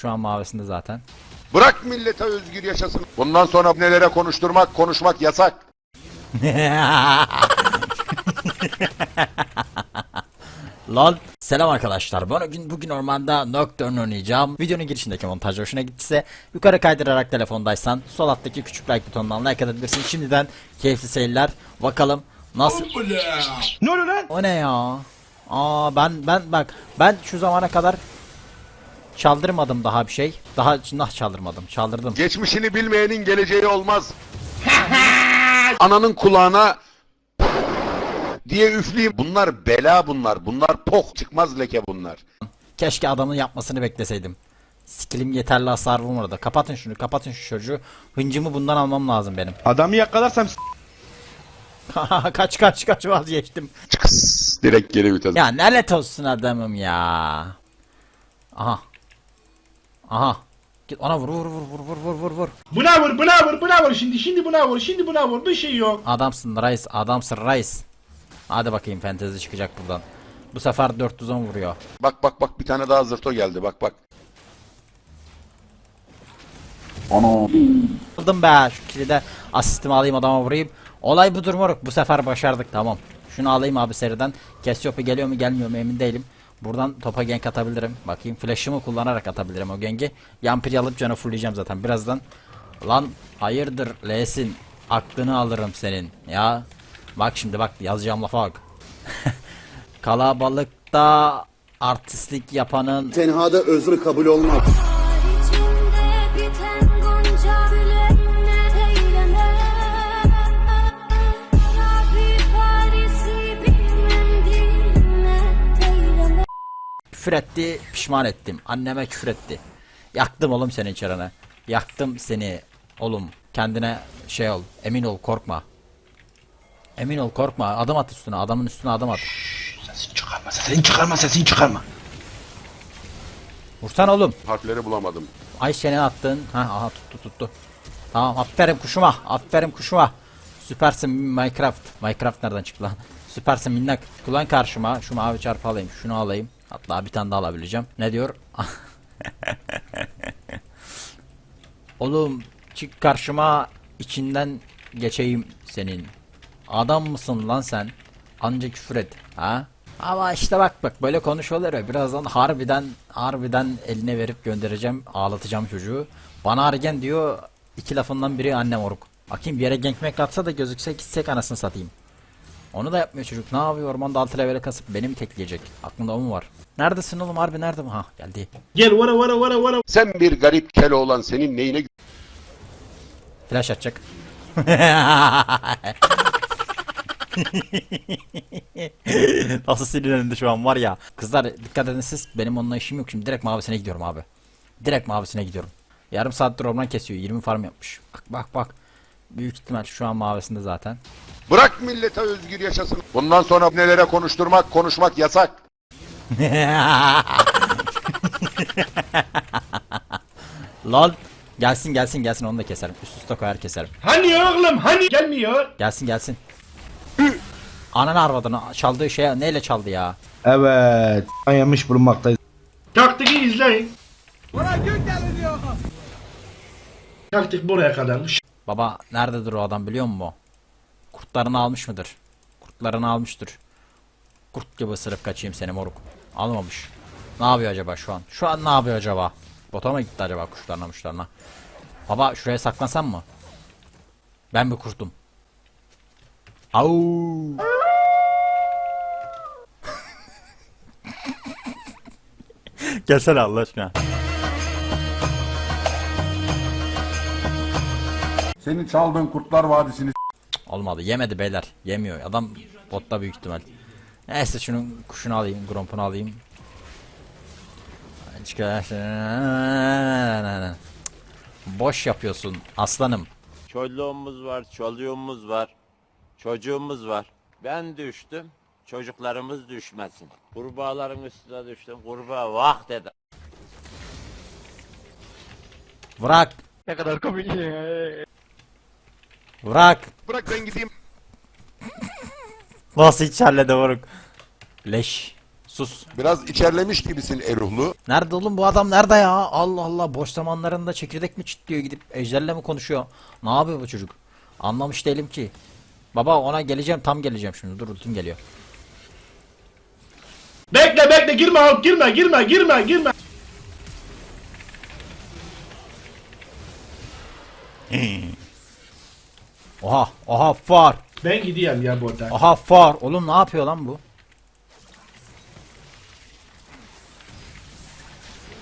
Şu an mavisinde zaten. Bırak millete özgür yaşasın. Bundan sonra nelere konuşturmak, konuşmak yasak. Lol. Selam arkadaşlar. Bugün bugün ormanda Nocturne oynayacağım. Videonun girişindeki montaj hoşuna gittiyse yukarı kaydırarak telefondaysan sol alttaki küçük like butonundan like atabilirsin. Şimdiden keyifli seyirler. Bakalım nasıl Ne oluyor lan? O ne ya? Aa ben ben bak ben şu zamana kadar çaldırmadım daha bir şey. Daha nah çaldırmadım. Çaldırdım. Geçmişini bilmeyenin geleceği olmaz. Ananın kulağına diye üfleyeyim. Bunlar bela bunlar. Bunlar poh çıkmaz leke bunlar. Keşke adamın yapmasını bekleseydim. Skillim yeterli hasar vurmadı. Kapatın şunu, kapatın şu çocuğu. Hıncımı bundan almam lazım benim. Adamı yakalarsam s- kaç kaç kaç vazgeçtim. Çıkıs direkt geri vites. Ya lanet olsun adamım ya. Aha. Aha. Git ona vur vur vur vur vur vur vur vur. Buna vur, buna vur, buna vur. Şimdi, şimdi buna vur, şimdi buna vur. Bir şey yok. Adamsın Rice, adamsın Rice. Hadi bakayım fantezi çıkacak buradan. Bu sefer 410 vuruyor. Bak bak bak bir tane daha zırto geldi bak bak. Aldım be şu kilide asistimi alayım adama vurayım. Olay budur moruk bu sefer başardık tamam. Şunu alayım abi seriden. Cassiopeia geliyor mu gelmiyor mu emin değilim. Buradan topa gank atabilirim. Bakayım flash'ımı kullanarak atabilirim o gengi. Yampiri alıp canı fullleyeceğim zaten birazdan. Lan hayırdır L'sin. Aklını alırım senin ya. Bak şimdi bak yazacağım lafa bak. Kalabalıkta artistlik yapanın Tenhada özrü kabul olmaz. Küfür etti, pişman ettim. Anneme küfür etti. Yaktım oğlum senin çarını. Yaktım seni oğlum. Kendine şey ol, emin ol, korkma. Emin ol, korkma. Adım at üstüne, adamın üstüne adım at. Sesini çıkarma sesini çıkarma sesini çıkarma. Vursan oğlum. Harfleri bulamadım. Ay senin attın. Ha, aha tuttu tuttu. Tamam, aferin kuşuma, aferin kuşuma. Süpersin Minecraft. Minecraft nereden çıktı lan? Süpersin minnak. Kullan karşıma. Şu mavi çarpı alayım. Şunu alayım. Hatta bir tane daha alabileceğim. Ne diyor? Oğlum çık karşıma içinden geçeyim senin. Adam mısın lan sen? Anca küfür et. Ha? Ama işte bak bak böyle konuşuyorlar ya birazdan harbiden harbiden eline verip göndereceğim ağlatacağım çocuğu. Bana argen diyor iki lafından biri annem oruk. Bakayım bir yere genkmek atsa da gözükse gitsek anasını satayım. Onu da yapmıyor çocuk. Ne yapıyor ormanda altı levele kasıp beni mi tekleyecek? Aklında o mu var? Neredesin oğlum harbi nerede bu? Ha geldi. Gel, vara, vara, vara, vara. Sen bir garip kele olan senin neyine Flash atacak. Nasıl sinirlendi şu an var ya. Kızlar dikkat edin siz. Benim onunla işim yok şimdi. Direkt mavisine gidiyorum abi. Direkt mavisine gidiyorum. Yarım saattir orman kesiyor. 20 farm yapmış. Bak bak bak. Büyük ihtimal şu an mavisinde zaten. Bırak millete özgür yaşasın. Bundan sonra nelere konuşturmak, konuşmak yasak. Lol. Gelsin gelsin gelsin onu da keserim. Üst üste koyar keserim. Hani oğlum, hani gelmiyor. Gelsin gelsin. Ananı arvadını çaldığı şey neyle çaldı ya? Evet. Yemiş bulunmaktayız. Taktiği izleyin. Buna gün geliyor. Taktik buraya kadarmış. Baba nerededir o adam biliyor musun? Kurtlarını almış mıdır? Kurtlarını almıştır. Kurt gibi ısırıp kaçayım seni moruk. Almamış. Ne yapıyor acaba şu an? Şu an ne yapıyor acaba? Bota mı gitti acaba kuşlarına muşlarına? Baba şuraya saklansam mı? Ben bir kurtum. Au. Gelsene Allah aşkına. Senin çaldığın Kurtlar Vadisi'ni Olmadı. Yemedi beyler. Yemiyor. Adam botta büyük ihtimal. Neyse şunun kuşunu alayım. Grompunu alayım. Boş yapıyorsun aslanım. Çoluğumuz var, çoluğumuz var, çocuğumuz var. Ben düştüm, çocuklarımız düşmesin. Kurbağaların üstüne düştüm, kurbağa vah dedi. Bırak. Ne kadar komik Bırak. Bırak ben gideyim. Nasıl içerledi vuruk. Leş. sus. Biraz içerlemiş gibisin Eruhlu. Nerede oğlum bu adam nerede ya? Allah Allah boş zamanlarında çekirdek mi çitliyor gidip ejderle mi konuşuyor? Ne yapıyor bu çocuk? Anlamış değilim ki. Baba ona geleceğim tam geleceğim şimdi dur ultim geliyor. Bekle bekle girme Hulk girme girme girme girme. Oha oha far. Ben gideyim ya burada. Aha far. Oğlum ne yapıyor lan bu?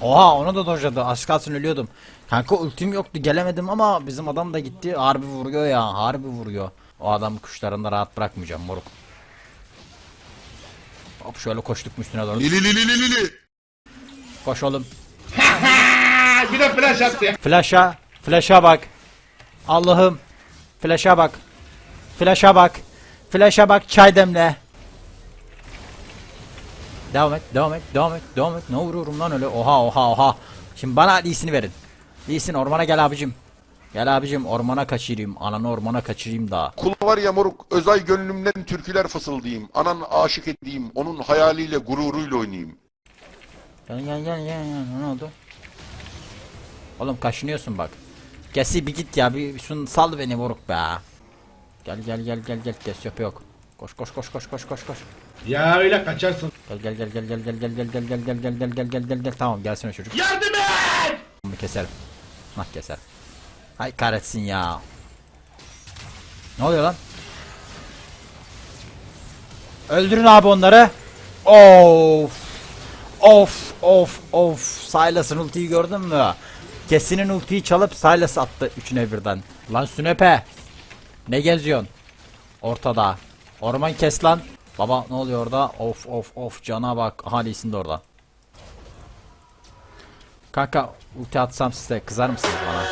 Oha onu da dojladı. Az kalsın ölüyordum. Kanka ultim yoktu gelemedim ama bizim adam da gitti. Harbi vuruyor ya. Harbi vuruyor. O adam kuşlarında rahat bırakmayacağım moruk. Hop şöyle koştuk üstüne doğru. Lili lili lili lili. Koş oğlum. Ha, bir de flash attı. Flash'a. Flash'a bak. Allah'ım. Flash'a bak. Flash'a bak. Flash'a bak çay demle. Devam et, devam et, devam et, devam et. Ne vuruyorum lan öyle? Oha, oha, oha. Şimdi bana Lee'sini verin. Lee'sin ormana gel abicim. Gel abicim ormana kaçırayım. Ananı ormana kaçırayım da. Kul var ya moruk özay gönlümden türküler fısıldayayım. Anan aşık edeyim. Onun hayaliyle gururuyla oynayayım. Gel gel gel gel. Ne oldu? Oğlum kaşınıyorsun bak. Gesi bir git ya bir şunu sal beni vuruk be. Gel gel gel gel gel kes yok yok. Koş koş koş koş koş koş koş. Ya öyle kaçarsın. Gel gel gel gel gel gel gel gel gel gel gel gel gel gel gel gel gel tamam gelsin o çocuk. Yardım et! Bir keserim. Nah keser. Hay kahretsin ya. Ne oluyor lan? Öldürün abi onları. Of. Of of of. Silas'ın ultiyi gördün mü? Kesinin ultiyi çalıp Silas attı üçüne birden. Lan sünepe. Ne geziyorsun? Ortada. Orman kes lan. Baba ne oluyor orada? Of of of cana bak. Ahalisin de orada. Kanka ulti atsam size kızar mısınız bana?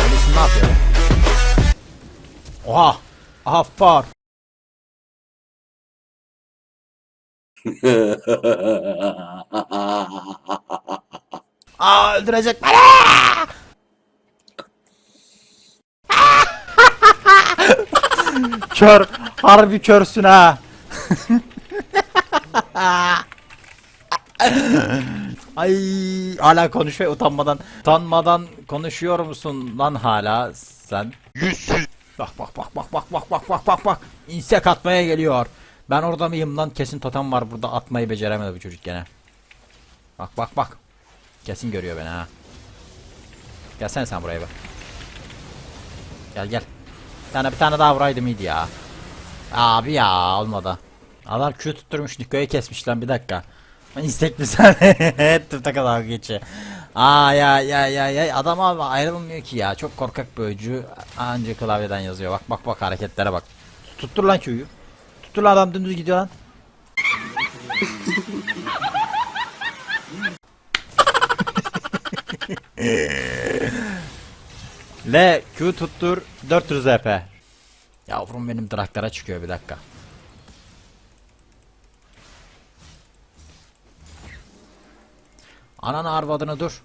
Alice'in ne yapıyor? Oha! Aha far! Aa öldürecek beni! Kör! Harbi körsün ha! Ay hala konuşuyor utanmadan. Utanmadan konuşuyor musun lan hala sen? Yüzsüz. Bak bak bak bak bak bak bak bak bak bak. İnsek atmaya geliyor. Ben orada mıyım lan? Kesin totem var burada atmayı beceremedi bu çocuk gene. Bak bak bak. Kesin görüyor beni ha. Gelsene sen buraya bak. Gel gel. Bir tane bir tane daha vuraydım iyiydi ya. Abi ya olmadı. Adam Q tutturmuş Niko'yu kesmiş lan bir dakika. Ben istek mi sen? Tıpta kadar geçi. Aa ya ya ya ya adam abi ayrılmıyor ki ya. Çok korkak bir oyuncu. Anca klavyeden yazıyor. Bak bak bak hareketlere bak. Tuttur lan Q'yu. Tuttur lan adam dümdüz gidiyor lan. L Q tuttur 400 EP. Yavrum benim draklara çıkıyor bir dakika. Ananı arvadını dur.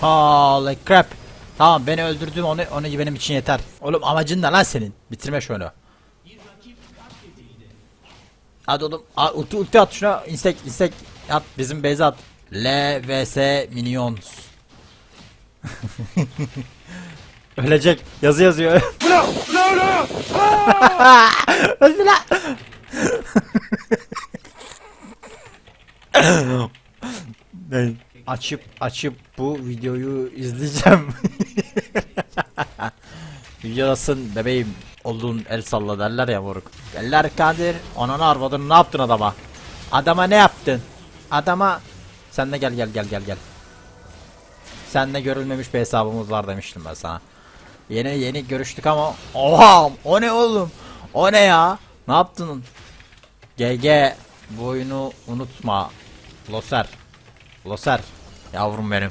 Holy crap. Tamam beni öldürdün onu onu benim için yeter. Oğlum amacın ne lan senin? Bitirme şunu. Hadi oğlum a, ulti, ulti at şuna insek insek at bizim base at. L vs minions. Ölecek yazı yazıyor. Öldü lan. Açıp açıp bu videoyu izleyeceğim. Videodasın bebeğim olduğun el salla derler ya moruk. Eller Kadir ananı arvadını ne yaptın adama? Adama ne yaptın? Adama sen de gel gel gel gel gel. Sen de görülmemiş bir hesabımız var demiştim ben sana. Yeni yeni görüştük ama oha o ne oğlum? O ne ya? Ne yaptın? GG bu oyunu unutma. Loser. Loser. Yavrum benim.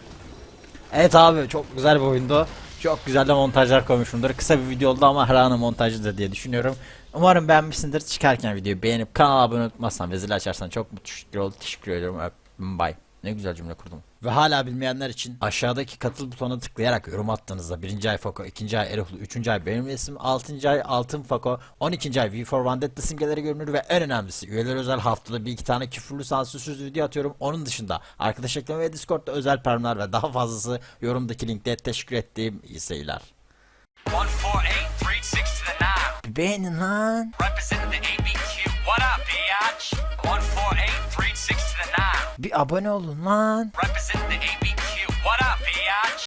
Evet abi çok güzel bir oyundu. Çok güzel de montajlar koymuşumdur. Kısa bir video oldu ama her anı montajlıdır diye düşünüyorum. Umarım beğenmişsindir. Çıkarken videoyu beğenip kanala abone olmayı unutmazsan ve zili açarsan çok teşekkür ederim. Teşekkür ediyorum. Bye. Ne güzel cümle kurdum. Ve hala bilmeyenler için aşağıdaki katıl butonuna tıklayarak yorum attığınızda 1. ay Fako, 2. ay Erol, 3. ay benim resim, 6. ay Altın Fako, 12. ay V for Vendetta simgeleri görünür ve en önemlisi üyeler özel haftada bir iki tane küfürlü sansürsüz video atıyorum. Onun dışında arkadaş ekleme ve Discord'da özel permler ve daha fazlası yorumdaki linkte teşekkür ettiğim iyi seyirler. 148, 36 to the 9. Beğenin lan. Representing the ABQ. What up, biatch? 148 to the 9. Bir abone olun lan. Representing the ABQ. What up, biatch?